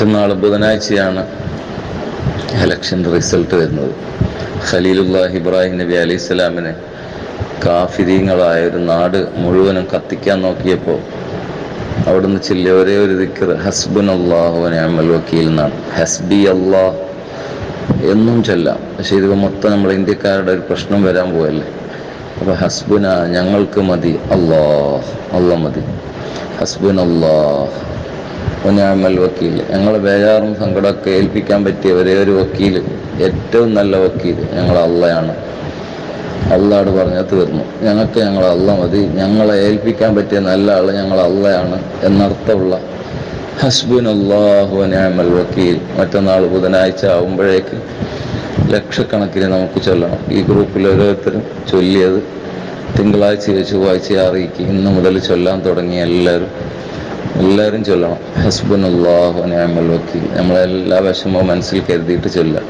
മറ്റന്നാൾ ബുധനാഴ്ചയാണ് ഇലക്ഷന്റെ റിസൾട്ട് വരുന്നത്. ഖലീലുല്ലാഹ് ഇബ്രാഹിം നബി അലൈഹി സ്വലാമിനെ കാഫിരീങ്ങളായ ഒരു നാട് മുഴുവനും കത്തിക്കാൻ നോക്കിയപ്പോൾ അവിടുന്ന് ചില്ല ഒരേ ഒരു ദിക്കർ ഹസ്ബുൻ അള്ളാഹുവിനെ അമൽ വക്കീൽ എന്നാണ്. ഹസ്ബി അള്ളാഹ് എന്നും ചൊല്ലാം. പക്ഷെ ഇത് മൊത്തം നമ്മൾ ഇന്ത്യക്കാരുടെ ഒരു പ്രശ്നം വരാൻ പോയല്ലേ അപ്പോൾ ഹസ്ബുന ഞങ്ങൾക്ക് മതി. അള്ളാഹ് അള്ള മതി. ഹസ്ബുൻ അള്ളാഹ് ഒനാമൽ വക്കീൽ. ഞങ്ങളെ ബേജാറും സങ്കടമൊക്കെ ഏൽപ്പിക്കാൻ പറ്റിയ ഒരേ ഒരു വക്കീൽ ഏറ്റവും നല്ല വക്കീൽ ഞങ്ങൾ അള്ളയാണ്. അള്ളാട് പറഞ്ഞാൽ തീർന്നു. ഞങ്ങൾക്ക് ഞങ്ങൾ അള്ള മതി. ഞങ്ങളെ ഏൽപ്പിക്കാൻ പറ്റിയ നല്ല ആൾ ഞങ്ങൾ അള്ളയാണ് എന്നർത്ഥമുള്ള ഹസ്ബുൻ അള്ളാഹു ന്യായമൽ വക്കീൽ. മറ്റന്നാൾ ബുധനാഴ്ച ആകുമ്പോഴേക്ക് ലക്ഷക്കണക്കിന് നമുക്ക് ചൊല്ലണം. ഈ ഗ്രൂപ്പിൽ ഓരോരുത്തരും ചൊല്ലിയത് തിങ്കളാഴ്ചയോ ചൊവ്വാഴ്ചയോ അറിയിക്കും. ഇന്ന് മുതൽ ചൊല്ലാൻ തുടങ്ങി എല്ലാവരും. എല്ലാവരും ചൊല്ലണം. ഹസ്ബൻ അള്ളാഹു നമ്മൾ വക്കീൽ. നമ്മളെല്ലാ വിഷമവും മനസ്സിൽ കരുതിയിട്ട് ചൊല്ലുക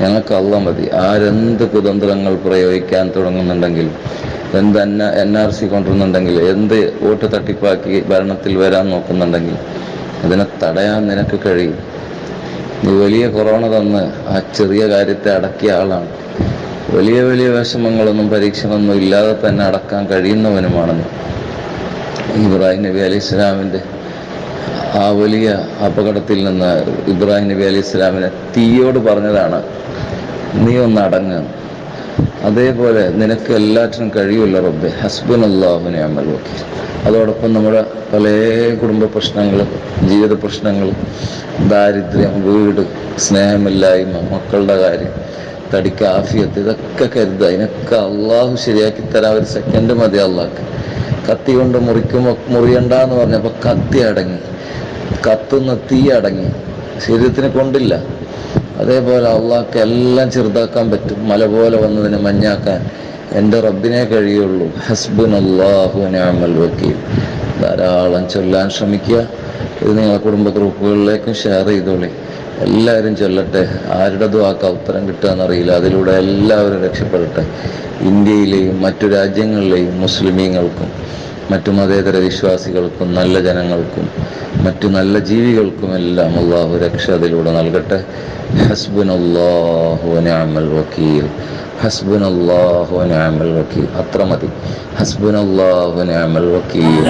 ഞങ്ങൾക്ക് അള്ള മതി. ആരെന്ത് കുതന്ത്രങ്ങൾ പ്രയോഗിക്കാൻ തുടങ്ങുന്നുണ്ടെങ്കിലും എന്ത് എൻ എൻ ആർ സി കൊണ്ടുവരുന്നുണ്ടെങ്കിൽ എന്ത് വോട്ട് തട്ടിപ്പാക്കി ഭരണത്തിൽ വരാൻ നോക്കുന്നുണ്ടെങ്കിൽ അതിനെ തടയാൻ നിനക്ക് കഴിയും. നീ വലിയ കൊറോണ തന്ന് ആ ചെറിയ കാര്യത്തെ അടക്കിയ ആളാണ്. വലിയ വലിയ വിഷമങ്ങളൊന്നും പരീക്ഷണമൊന്നും ഇല്ലാതെ തന്നെ അടക്കാൻ കഴിയുന്നവനുമാണെന്ന് ഇബ്രാഹിം നബി അലി ഇസ്ലാമിന്റെ ആ വലിയ അപകടത്തിൽ നിന്ന് ഇബ്രാഹിം നബി അലി ഇസ്ലാമിനെ തീയോട് പറഞ്ഞതാണ് നീ ഒന്ന് അടങ്ങ്. അതേപോലെ നിനക്ക് എല്ലാറ്റിനും കഴിയുമല്ലോ റബ്ബെ. ഹസ്ബൻ അള്ളാഹുനെ അമൽ വക്കീൽ. അതോടൊപ്പം നമ്മുടെ പല കുടുംബ പ്രശ്നങ്ങൾ ജീവിത പ്രശ്നങ്ങൾ ദാരിദ്ര്യം വീട് സ്നേഹമില്ലായ്മ മക്കളുടെ കാര്യം തടിക്ക് ആഫിയത്ത് ഇതൊക്കെ കരുതുക. അതിനൊക്കെ അള്ളാഹു ശരിയാക്കി തരാൻ ഒരു സെക്കൻഡ് മതി അള്ളാഹ്ക്ക്. കത്തി കൊണ്ട് മുറിക്കുമ്പോൾ മുറിയണ്ട എന്ന് പറഞ്ഞപ്പോൾ കത്തി അടങ്ങി. കത്തുന്ന തീ അടങ്ങി. ശരീരത്തിന് കൊണ്ടില്ല. അതേപോലെ അള്ളാഹ്ക്ക് എല്ലാം ചെറുതാക്കാൻ പറ്റും. മല പോലെ വന്നതിനെ മഞ്ഞാക്കാൻ എന്റെ റബ്ബിനെ കഴിയുള്ളൂ. ഹസ്ബുൻ അള്ളാഹു അമൽ വക്കീൽ. ധാരാളം ചൊല്ലാൻ ശ്രമിക്കുക. ഇത് നിങ്ങളെ കുടുംബ ഗ്രൂപ്പുകളിലേക്കും ഷെയർ ചെയ്തോളി. എല്ലാവരും ചൊല്ലട്ടെ. ആരുടെ ദ്വാക്ക ഉത്തരം കിട്ടുകയെന്നറിയില്ല. അതിലൂടെ എല്ലാവരും രക്ഷപ്പെടട്ടെ. ഇന്ത്യയിലെയും മറ്റു രാജ്യങ്ങളിലെയും മുസ്ലിമീങ്ങൾക്കും മറ്റു മതേതര വിശ്വാസികൾക്കും നല്ല ജനങ്ങൾക്കും മറ്റു നല്ല ജീവികൾക്കും എല്ലാം അള്ളാഹു രക്ഷ അതിലൂടെ നൽകട്ടെ. ഹസ്ബുൻ അള്ളാഹു വക്കീൽ. ഹസ്ബുൻ അത്ര മതി. ഹസ്ബുൻ വക്കീൽ.